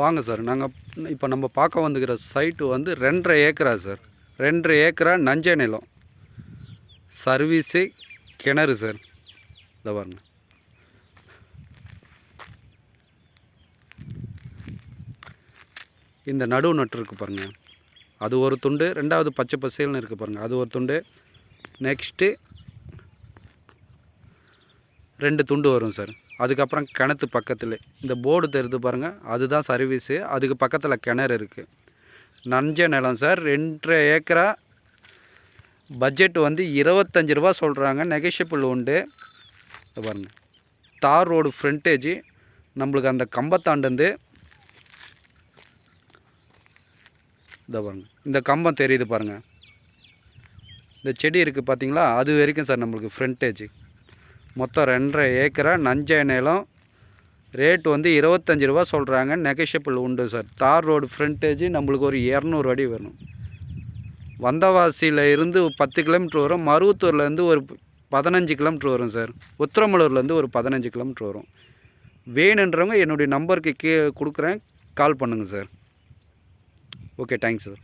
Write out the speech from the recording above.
வாங்க சார் நாங்கள் இப்போ நம்ம பார்க்க வந்துக்கிற சைட்டு வந்து ரெண்டரை ஏக்கரா சார். ரெண்டரை ஏக்கரா நஞ்சை நிலம். சர்வீஸு கிணறு சார். இதை பாருங்க. இந்த நடுவு நட்டு இருக்கு பாருங்கள் அது ஒரு துண்டு ரெண்டாவது பச்சை பசேல்னு இருக்குது பாருங்கள் அது ஒரு துண்டு. நெக்ஸ்ட்டு ரெண்டு துண்டு வரும் சார். அதுக்கப்புறம் கிணத்து பக்கத்தில். இந்த போர்டு தெரியுது பாருங்கள் அதுதான் சர்வீஸு. அதுக்கு பக்கத்தில் கிணறு இருக்குது நஞ்ச நிலம் சார் ரெண்டரை ஏக்கரா பட்ஜெட் வந்து இருபத்தஞ்சி ரூபா சொல்கிறாங்க நெகஷியபிள் உண்டு. இதை பாருங்க. தார் ரோடு ஃப்ரண்டேஜ். நம்மளுக்கு அந்த கம்பத்தாண்டந்து இதை பாருங்கள் இந்த கம்பம் தெரியுது பாருங்கள் இந்த செடி இருக்குது பார்த்தீங்களா அது வரைக்கும் சார் நம்மளுக்கு ஃப்ரண்டேஜ். மொத்தம் ரெண்டரை ஏக்கரா நஞ்சை நிலம். ரேட் வந்து இருபத்தஞ்சி ரூபா சொல்கிறாங்க நெகஷியபிள் உண்டு சார் தார் ரோடு ஃப்ரண்டேஜ் நம்மளுக்கு ஒரு இரநூறு அடி வேணும். வந்தவாசியில் இருந்து பத்து கிலோமீட்ரு வரும். மருவத்தூர்லேருந்து ஒரு பதினஞ்சு கிலோமீட்ரு வரும் சார் உத்திரமலூர்லேருந்து ஒரு பதினஞ்சு கிலோமீட்ரு வரும். வேணுன்றவங்க என்னுடைய நம்பருக்கு கீ கொடுக்குறேன். கால் பண்ணுங்கள் சார் ஓகே தேங்க்ஸ் சார்